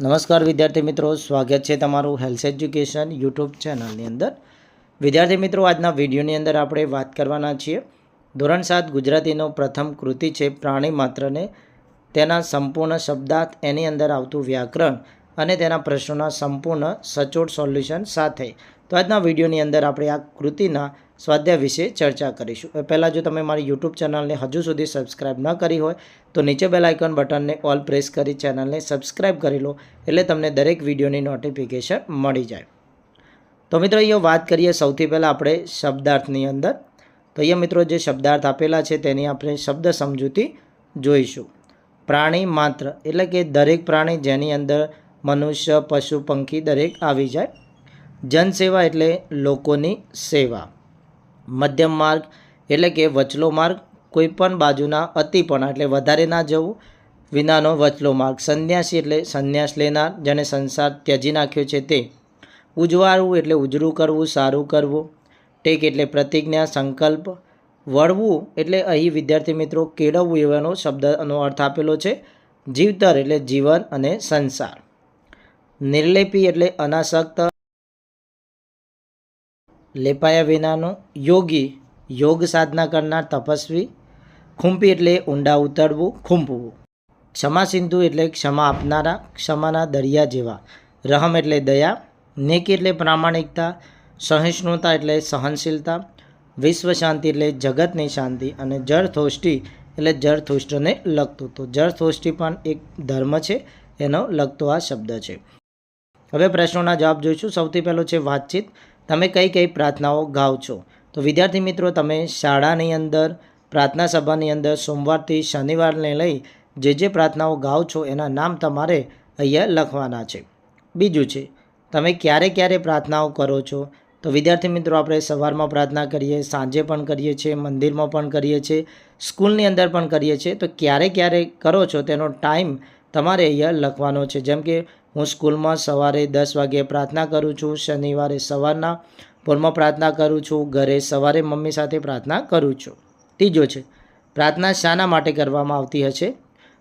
નમસ્કાર વિદ્યાર્થી મિત્રો, સ્વાગત છે તમારું હેલ્થ એજ્યુકેશન યુટ્યુબ ચેનલની અંદર. વિદ્યાર્થી મિત્રો, આજના વિડીયોની અંદર આપણે વાત કરવાના છીએ. ધોરણ સાત ગુજરાતીનો પ્રથમ કૃતિ છે, પ્રાણી માત્રને તેના સંપૂર્ણ શબ્દાર્થ એની અંદર આવતું વ્યાકરણ અને તેના પ્રશ્નોના સંપૂર્ણ સચોટ સોલ્યુશન સાથે. તો આજના વિડીયોની અંદર આપણે આ કૃતિના સ્વાધ્યાય વિશે ચર્ચા કરીશું. એ પહેલાં જો તમે મારી યુટ્યુબ ચેનલને હજુ સુધી સબસ્ક્રાઇબ ન કરી હોય, તો નીચે બેલ આઇકોન બટનને ઓલ પ્રેસ કરી ચેનલને સબસ્ક્રાઇબ કરી લો, એટલે તમને દરેક વિડીયોની નોટિફિકેશન મળી જાય. તો મિત્રો અહીંયા વાત કરીએ સૌથી પહેલાં આપણે શબ્દાર્થની અંદર. તો અહીંયા મિત્રો જે શબ્દાર્થ આપેલા છે તેની આપણે શબ્દ સમજૂતી જોઈશું. પ્રાણી માત્ર, એટલે કે દરેક પ્રાણી જેની અંદર મનુષ્ય, પશુ, પંખી દરેક આવી જાય. જનસેવા એટલે લોકોની સેવા. મધ્યમ માર્ગ એટલે કે વચલો માર્ગ, કોઈપણ બાજુના અતિપણા એટલે વધારે ના જવું, વિનાનો વચલો માર્ગ. સંન્યાસી એટલે સંન્યાસ લેનાર, જેને સંસાર ત્યજી નાખ્યો છે તે. ઉજવાળવું એટલે ઉજળું કરવું, સારું કરવું. ટેક એટલે પ્રતિજ્ઞા, સંકલ્પ. વળવું એટલે અહીં વિદ્યાર્થી મિત્રો કેળવવું એવાનો શબ્દનો અર્થ આપેલો છે. જીવતર એટલે જીવન અને સંસાર. નિર્લેપી એટલે અનાસક્ત લેપાયા વિનાનો યોગી યોગ સાધના કરનાર તપસ્વી, ખૂંપી એટલે ઊંડા ઉતરવું, ખૂંપવું. ક્ષમા સિંધુ એટલે ક્ષમા આપનારા, ક્ષમાના દરિયા જેવા. રહમ એટલે દયા, નેકી એટલે પ્રામાણિકતા, સહિષ્ણુતા એટલે સહનશીલતા, વિશ્વ શાંતિ એટલે જગતની શાંતિ અને જળથોષ્ટી એટલે જળથોષ્ટને લગતું. તો જળથોષ્ટી પણ એક ધર્મ છે, એનો લગતો આ શબ્દ છે. હવે પ્રશ્નોના જવાબ જોઈશું. સૌથી પહેલો છે વાતચીત. તમે કઈ કઈ પ્રાર્થનાઓ ગાઓ છો? તો વિદ્યાર્થી મિત્રો, તમે શાળાની અંદર, પ્રાર્થના સભાની અંદર સોમવારથી શનિવારને લઈ જે જે પ્રાર્થનાઓ ગાઓ છો એના નામ તમારે અહીંયા લખવાના છે. બીજું છે, તમે ક્યારે ક્યારે પ્રાર્થનાઓ કરો છો? તો વિદ્યાર્થી મિત્રો, આપણે સવારમાં પ્રાર્થના કરીએ, સાંજે પણ કરીએ છીએ, મંદિરમાં પણ કરીએ છીએ, સ્કૂલની અંદર પણ કરીએ છીએ. તો ક્યારે ક્યારે કરો છો તેનો ટાઈમ તમારે અહીંયા લખવાનો છે. જેમ કે હું સ્કૂલમાં સવારે દસ વાગ્યે પ્રાર્થના કરું છું, શનિવારે સવારના પોરમાં પ્રાર્થના કરું છું, ઘરે સવારે મમ્મી સાથે પ્રાર્થના કરું છું. ત્રીજો છે, પ્રાર્થના શાના માટે કરવામાં આવતી હશે?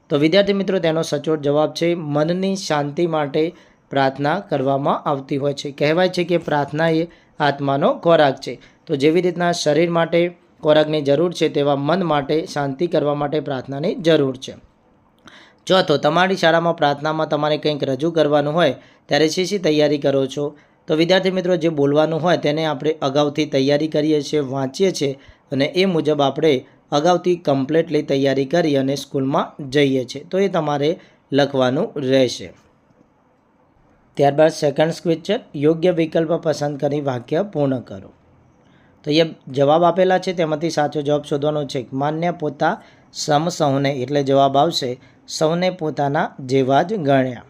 તો વિદ્યાર્થી મિત્રો, તેનો સચોટ જવાબ છે, મનની શાંતિ માટે પ્રાર્થના કરવામાં આવતી હોય છે. કહેવાય છે કે પ્રાર્થના એ આત્માનો ખોરાક છે. તો જેવી રીતના શરીર માટે ખોરાકની જરૂર છે, તેવા મન માટે શાંતિ કરવા માટે પ્રાર્થનાની જરૂર છે. ચોથો તમારી શાળામાં પ્રાર્થનામાં તમારે કંઈક રજૂ કરવાનું હોય, ત્યારે શી શી તૈયારી કરો છો? તો વિદ્યાર્થી મિત્રો, જે બોલવાનું હોય તેને આપણે અગાઉથી તૈયારી કરીએ છીએ, વાંચીએ છીએ અને એ મુજબ આપણે અગાઉથી કમ્પ્લેટલી તૈયારી કરી અને સ્કૂલમાં જઈએ છીએ. તો એ તમારે લખવાનું રહેશે. ત્યારબાદ સેકન્ડ ક્વેશ્ચન યોગ્ય વિકલ્પ પસંદ કરી વાક્ય પૂર્ણ કરો. તો એ જવાબ આપેલા છે, તેમાંથી સાચો જવાબ શોધવાનો છે. માન્ય પોતા સમ સૌને એટલે જવાબ આવશે સૌને પોતાના જેવા જ ગણ્યા.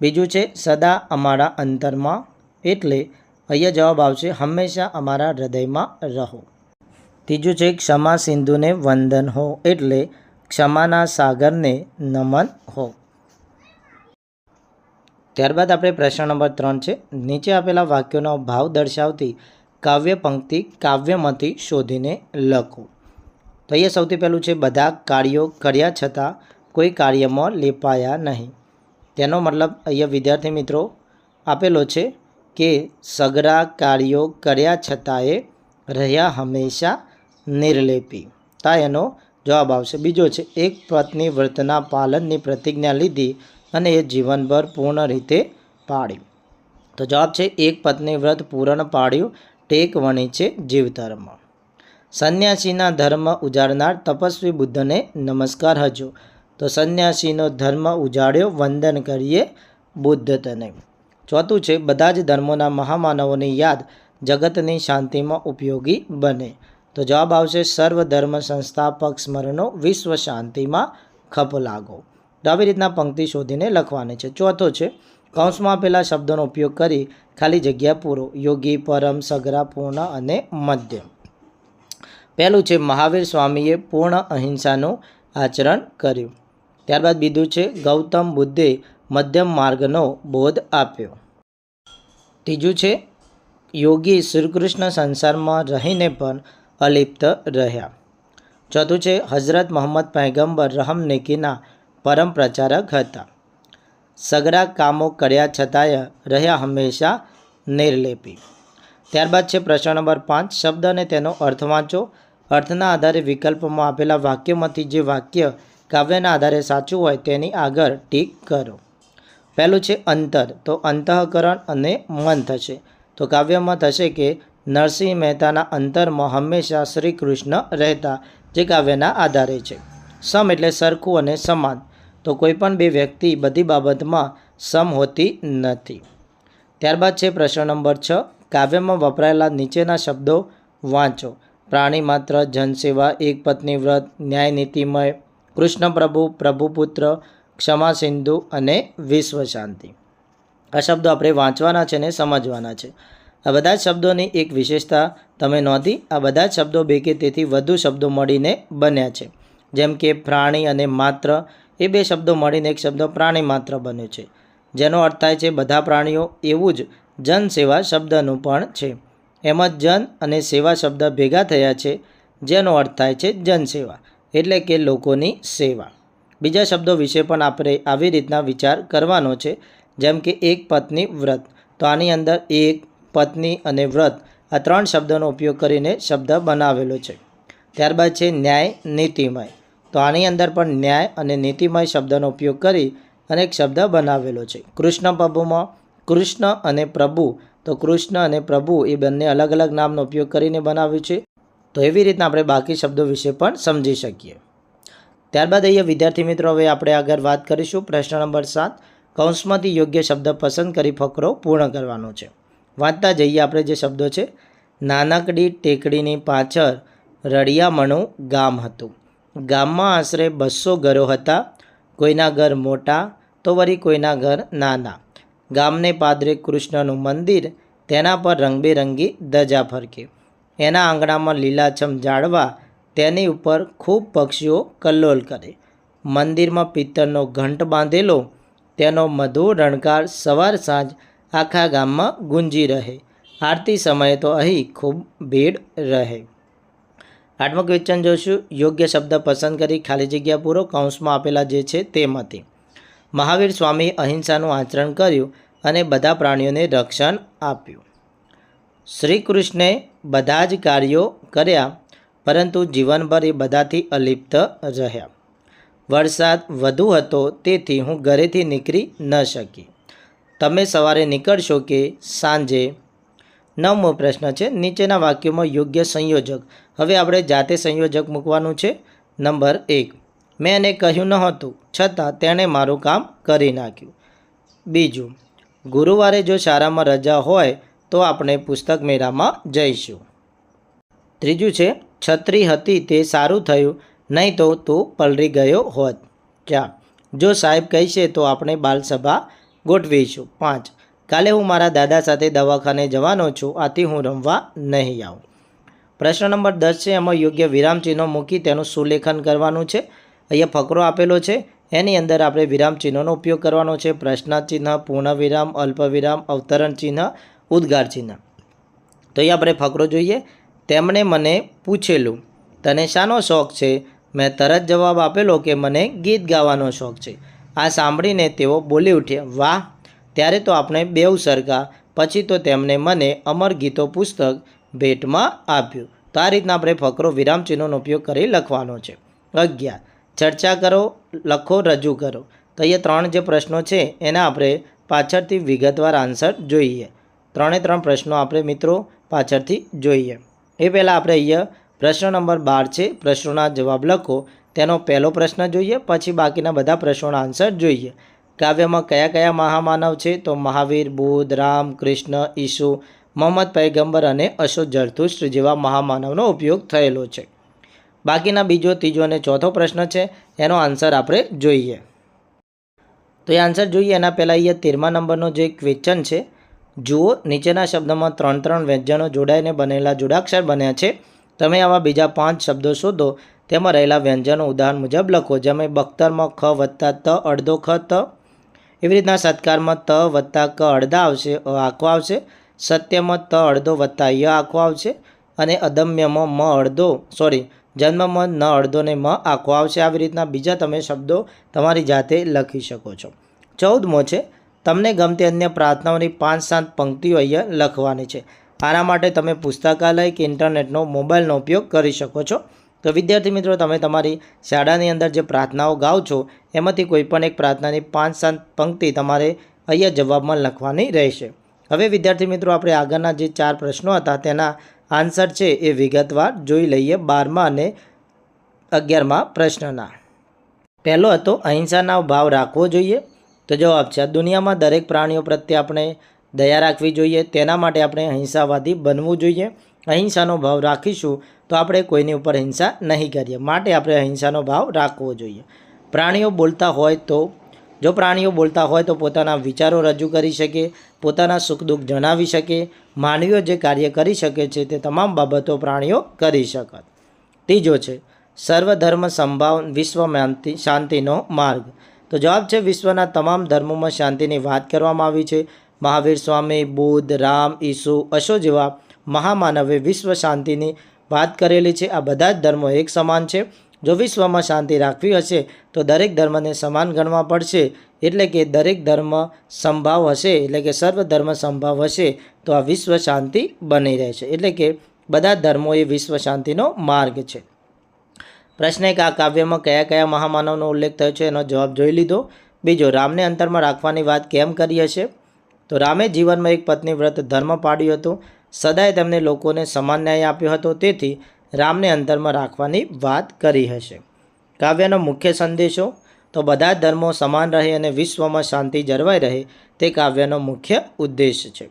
બીજું છે, સદા અમારા અંતરમાં એટલે અહીંયા જવાબ આવશે, હંમેશા અમારા હૃદયમાં રહો. ત્રીજું છે, ક્ષમા સિંધુને વંદન હો એટલે ક્ષમાના સાગરને નમન હો. ત્યારબાદ આપણે પ્રશ્ન નંબર ત્રણ છે, નીચે આપેલા વાક્યોનો ભાવ દર્શાવતી કાવ્ય પંક્તિ કાવ્યમાંથી શોધીને લખો. તો અહીંયા સૌથી પહેલું છે, બધા કાર્યો કર્યા છતાં કોઈ કાર્યમાં લેપાયા નહીં. તેનો મતલબ અહીંયા વિદ્યાર્થી મિત્રો આપેલો છે કે સગરા કાર્યો કર્યા છતાંય રહ્યા હંમેશા નિર્લેપી. તા એનો જવાબ આવશે. બીજો છે, એક પત્ની વ્રતના પાલનની પ્રતિજ્ઞા લીધી અને એ જીવનભર પૂર્ણ રીતે પાડી તો જવાબ છે, એક પત્ની વ્રત પૂર્ણ પાડ્યું ટેક વણી છે જીવધર્મ. સંન્યાસીના ધર્મ ઉજાડનાર તપસ્વી બુદ્ધને નમસ્કાર હજો. તો સંન્યાસીનો ધર્મ ઉજાડ્યો, વંદન કરીએ બુદ્ધ તને ચોથું છે, બધા જ ધર્મોના મહામાનવોની યાદ જગતની શાંતિમાં ઉપયોગી બને. તો જવાબ આવશે, સર્વ ધર્મ સંસ્થાપક સ્મરણો વિશ્વ શાંતિમાં ખપ લાગો. તો આવી રીતના પંક્તિ શોધીને લખવાની છે. ચોથો છે, કૌંસમાં પેલા શબ્દોનો ઉપયોગ કરી ખાલી જગ્યા પૂરો. યોગી, પરમ, સગરા, પૂર્ણ અને મધ્ય. પહેલું છે, મહાવીર સ્વામીએ પૂર્ણ અહિંસાનું આચરણ કર્યું. ત્યારબાદ બીજું છે, ગૌતમ બુદ્ધે મધ્યમ માર્ગનો બોધ આપ્યો. ત્રીજું છે, યોગી શ્રીકૃષ્ણ સંસારમાં રહીને પણ અલિપ્ત રહ્યા. ચોથું છે, હઝરત મોહમ્મદ પૈગંબર રહમ નેકીના પરમ પ્રચારક હતા. સગડા કામો કર્યા છતાંય રહ્યા હંમેશા નિર્લેપી. ત્યારબાદ છે, પ્રશ્ન નંબર પાંચ શબ્દ અને તેનો અર્થ વાંચો. અર્થના આધારે વિકલ્પમાં આપેલા વાક્યમાંથી જે વાક્ય કાવ્યના આધારે સાચું હોય તેની આગળ ટીક કરો. પહેલું છે અંતર. તો અંતઃકરણ અને મન થશે. તો કાવ્યમાં થશે કે નરસિંહ મહેતાના અંતરમાં હંમેશા શ્રી કૃષ્ણ રહેતા, જે કાવ્યના આધારે છે. સમ એટલે સરખું અને સમાન. તો કોઈ પણ બે વ્યક્તિ બધી બાબતમાં સમ હોતી નથી. ત્યારબાદ છે પ્રશ્ન નંબર છ. કાવ્યમાં વપરાયેલા નીચેના શબ્દો વાંચો. પ્રાણી માત્ર, જનસેવા, એક પત્ની વ્રત, ન્યાય, નીતિમય કૃષ્ણ પ્રભુ, પ્રભુપુત્ર, ક્ષમા સિંધુ અને વિશ્વ શાંતિ. આ શબ્દો આપણે વાંચવાના છે ને સમજવાના છે. આ બધા જ શબ્દોની એક વિશેષતા તમે નોંધી આ બધા જ શબ્દો બે કે તેથી વધુ શબ્દો મળીને બન્યા છે. જેમ કે પ્રાણી અને માત્ર, એ બે શબ્દો મળીને એક શબ્દ પ્રાણી માત્ર બન્યો છે. જેનો અર્થ થાય છે બધા પ્રાણીઓ એવું જ જન સેવા શબ્દનું પણ છે. એમ જ જન અને સેવા શબ્દ ભેગા થયા છે, જેનો અર્થ થાય છે જનસેવા એટલે કે લોકોની સેવા. બીજા શબ્દો વિશે પણ આપણે આવી રીતના વિચાર કરવાનો છે, જેમ કે એક પત્ની વ્રત. તો આની અંદર એક, પત્ની અને વ્રત આ ત્રણ શબ્દોનો ઉપયોગ કરીને શબ્દ બનાવેલો છે. ત્યારબાદ છે ન્યાય, નીતિમય. તો આની અંદર પણ ન્યાય અને નીતિમય શબ્દનો ઉપયોગ કરી અને એક શબ્દ બનાવેલો છે. કૃષ્ણ પ્રભુમાં કૃષ્ણ અને પ્રભુ. તો કૃષ્ણ અને પ્રભુ એ બંને અલગ અલગ નામનો ઉપયોગ કરીને બનાવ્યું છે. તો એવી રીતના આપણે બાકી શબ્દો વિશે પણ સમજી શકીએ. ત્યારબાદ અહીંયા વિદ્યાર્થી મિત્રો, હવે આપણે આગળ વાત કરીશું. પ્રશ્ન નંબર સાત, કૌંસમાંથી યોગ્ય શબ્દ પસંદ કરી ફકરો પૂર્ણ કરવાનો છે. વાંચતા જઈએ આપણે જે શબ્દો છે. નાનકડી ટેકડીની પાછળ રળિયામણું ગામ હતું. ગામમાં આશરે બસો ઘરો હતા. કોઈના ઘર મોટા, તો વળી કોઈના ઘર નાના. ગામને પાદરે કૃષ્ણનું મંદિર, તેના પર રંગબેરંગી ધજા ફરકે. એના આંગણામાં લીલાછમ ઝાડવા તેની ઉપર ખૂબ પક્ષીઓ કલ્લોલ કરે. મંદિરમાં પિત્તળનો ઘંટ બાંધેલો, તેનો મધુર રણકાર સવાર સાંજ આખા ગામમાં ગુંજી રહે. આરતી સમયે તો અહીં ખૂબ ભીડ રહે. આત્મક વેચન જોશું. યોગ્ય શબ્દ પસંદ કરી ખાલી જગ્યા પૂરો. કૌંસમાં આપેલા જે છે તેમાંથી મહાવીર સ્વામી અહિંસાનું આચરણ કર્યું અને બધા પ્રાણીઓને રક્ષણ આપ્યું. શ્રી કૃષ્ણે બધા જ કાર્યો કર્યા, પરંતુ જીવનભર એ બધાથી અલિપ્ત રહ્યા. વરસાદ વધુ હતો તેથી હું ઘરેથી નીકળી ન શકી. તમે સવારે નીકળશો કે સાંજે? નવમો પ્રશ્ન છે, નીચેના વાક્યોમાં યોગ્ય સંયોજક. હવે આપણે જાતે સંયોજક મૂકવાનું છે. નંબર એક. મેં એને કહ્યું નહોતું, છતાં તેણે મારું કામ કરી નાખ્યું. બીજું. ગુરુવારે જો શાળામાં રજા હોય તો આપણે પુસ્તક મેળામાં જઈશું. ત્રીજું છે, છત્રી હતી તે સારું થયું, નહીં તો તું પલરી ગયો હોત. ચાર, જો સાહેબ કહેશે તો આપણે બાલસભા ગોઠવીશું. પાંચ, કાલે હું મારા દાદા સાથે દવાખાને જવાનો છું, આથી હું રમવા નહીં આવું. પ્રશ્ન નંબર દસ છે, એમાં યોગ્ય વિરામચિહ્નો મૂકી તેનું સુલેખન કરવાનું છે. અહીંયા ફકરો આપેલો છે, એની અંદર આપણે વિરામચિહ્નોનો ઉપયોગ કરવાનો છે. પ્રશ્ન ચિહ્ન પૂર્ણ વિરામ અલ્પ વિરામ અવતરણ ચિહ્ન ઉદ્ગાર ચિહ્ન તો અહીં આપણે ફકરો જોઈએ. તેમણે મને પૂછેલું, તને શાનો શોખ છે? મેં તરત જવાબ આપેલો કે, મને ગીત ગાવાનો શોખ છે. આ સાંભળીને તેઓ બોલી ઉઠ્યા, વાહ, ત્યારે તો આપણે બેઉ સરખા. પછી તો તેમણે મને અમર ગીતો પુસ્તક ભેટમાં આપ્યું. તો આ રીતના આપણે ફકરો વિરામચિહ્નોનો ઉપયોગ કરી લખવાનો છે. અગિયાર. ચર્ચા કરો, લખો, રજૂ કરો. તો અહીંયા ત્રણ જે પ્રશ્નો છે, એના આપણે પાછળથી વિગતવાર આન્સર જોઈએ. ત્રણે ત્રણ પ્રશ્નો આપણે મિત્રો પાછળથી જોઈએ. એ પહેલાં આપણે અહીંયા પ્રશ્ન નંબર બાર છે, પ્રશ્નોના જવાબ લખો. તેનો પહેલો પ્રશ્ન જોઈએ, પછી બાકીના બધા પ્રશ્નોના આન્સર જોઈએ. કાવ્યમાં કયા કયા મહામાનવ છે? તો મહાવીર, બુદ્ધ, રામ, કૃષ્ણ, ઈસુ, મોહમ્મદ પૈગંબર અને અશોક જરતુષ્ટ જેવા મહામાનવનો ઉપયોગ થયેલો છે. બાકીના બીજો, ત્રીજો અને ચોથો પ્રશ્ન છે, એનો આન્સર આપણે જોઈએ. તો એ આન્સર જોઈએ, એના પહેલાં અહીંયા તેરમા નંબરનો જે ક્વેશ્ચન છે જુઓ, નીચેના શબ્દમાં ત્રણ ત્રણ વ્યંજનો જોડાઈને બનેલા જોડાક્ષર બન્યા છે. તમે આવા બીજા પાંચ શબ્દો શોધો. તેમાં રહેલા વ્યંજનો ઉદાહરણ મુજબ લખો, જેમાં બખ્તરમાં ખ વત્તા ત, અડધો ખ ત. એવી રીતના સત્કારમાં ત વત્તા ક અડધા આવશે, અ આખો આવશે. સત્યમાં ત અડધો વત્તા ય આખો આવશે. અને અદમ્યમાં મ અડધો, સોરી, જન્મમાં ન અડધો ને મ આખો આવશે. આવી રીતના બીજા તમે શબ્દો તમારી જાતે લખી શકો છો. ચૌદમો છે તમને ગમતી અન્ય પ્રાર્થનાઓની પાંચ સાત પંક્તિઓ અહીંયા લખવાની છે. આના માટે તમે પુસ્તકાલય કે ઇન્ટરનેટનો મોબાઈલનો ઉપયોગ કરી શકો છો. તો વિદ્યાર્થી મિત્રો, તમે તમારી શાળાની અંદર જે પ્રાર્થનાઓ ગાઓ છો, એમાંથી કોઈપણ એક પ્રાર્થનાની પાંચ સાત પંક્તિ તમારે અહીંયા જવાબમાં લખવાની રહેશે. હવે વિદ્યાર્થી મિત્રો, આપણે આગળના જે ચાર પ્રશ્નો હતા, તેના આન્સર છે એ વિગતવાર જોઈ લઈએ બારમા અને અગિયારમા પ્રશ્નના. પહેલો હતો, અહિંસાના ભાવ રાખવો જોઈએ. તો જવાબ છે દુનિયામાં દરેક પ્રાણીઓ પ્રત્યે આપણે દયા રાખવી જોઈએ, તેના માટે આપણે અહિંસાવાદી બનવું જોઈએ, અહિંસાનો ભાવ રાખીશું તો આપણે કોઈની ઉપર હિંસા નહીં કરીએ, માટે આપણે અહિંસાનો ભાવ રાખવો જોઈએ. પ્રાણીઓ બોલતા હોય તો, જો પ્રાણીઓ બોલતા હોય તો પોતાના વિચારો રજૂ કરી શકે, પોતાના સુખ દુઃખ જણાવી શકે, માનવીઓ જે કાર્ય કરી શકે છે તે તમામ બાબતો પ્રાણીઓ કરી શકત. ત્રીજો છે, સર્વધર્મ સંભાવ વિશ્વ શાંતિ શાંતિનો માર્ગ. તો જવાબ છે, વિશ્વના તમામ ધર્મોમાં શાંતિની વાત કરવામાં આવી છે. મહાવીર સ્વામી, બુદ્ધ, રામ, ઈસુ અશો જેવા મહામાનવે વિશ્વ શાંતિની વાત કરેલી છે. આ બધા જ ધર્મો એક સમાન છે. જો વિશ્વમાં શાંતિ રાખવી હશે, તો દરેક ધર્મને સમાન ગણવા પડશે. એટલે કે દરેક ધર્મ સંભાવ હશે, એટલે કે સર્વ ધર્મ સંભાવ હશે, તો આ વિશ્વ શાંતિ બની રહેશે. એટલે કે બધા ધર્મો એ વિશ્વ શાંતિનો માર્ગ છે. પ્રશ્ન એક, આ કાવ્યમાં કયા કયા મહામાનવનો ઉલ્લેખ થયો છે એનો જવાબ જોઈ લીધો. બીજો, રામને અંતરમાં રાખવાની વાત કેમ કરી હશે? તો રામે જીવનમાં એક પત્ની વ્રત ધર્મ પાડ્યું હતું. સદાય તેમને લોકોને સમાન ન્યાય આપ્યો હતો. તેથી રામને અંતરમાં રાખવાની વાત કરી હશે. કાવ્યનો મુખ્ય સંદેશો, તો બધા જ ધર્મો સમાન રહે અને વિશ્વમાં શાંતિ જળવાઈ રહે, તે કાવ્યનો મુખ્ય ઉદ્દેશ છે.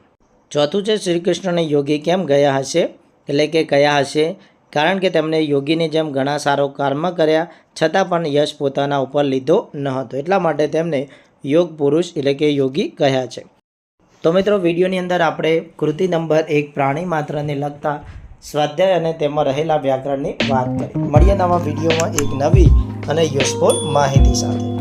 ચોથું છે શ્રી કૃષ્ણને યોગી કેમ ગયા હશે? એટલે કે કયા હશે? કારણ કે તેમણે યોગીની જેમ ઘણા સારો કર્મ કર્યા, છતાં પણ યશ પોતાના ઉપર લીધો ન હતો. એટલા માટે તેમને યોગ પુરુષ એટલે કે યોગી કહ્યા છે. તો મિત્રો, વિડીયોની અંદર આપણે કૃતિ નંબર એક પ્રાણી માત્રને લગતા સ્વાધ્યાય અને તેમાં રહેલા વ્યાકરણની વાત કરી. મળીએ નવા વિડીયોમાં એક નવી અને યુઝફુલ માહિતી સાથે.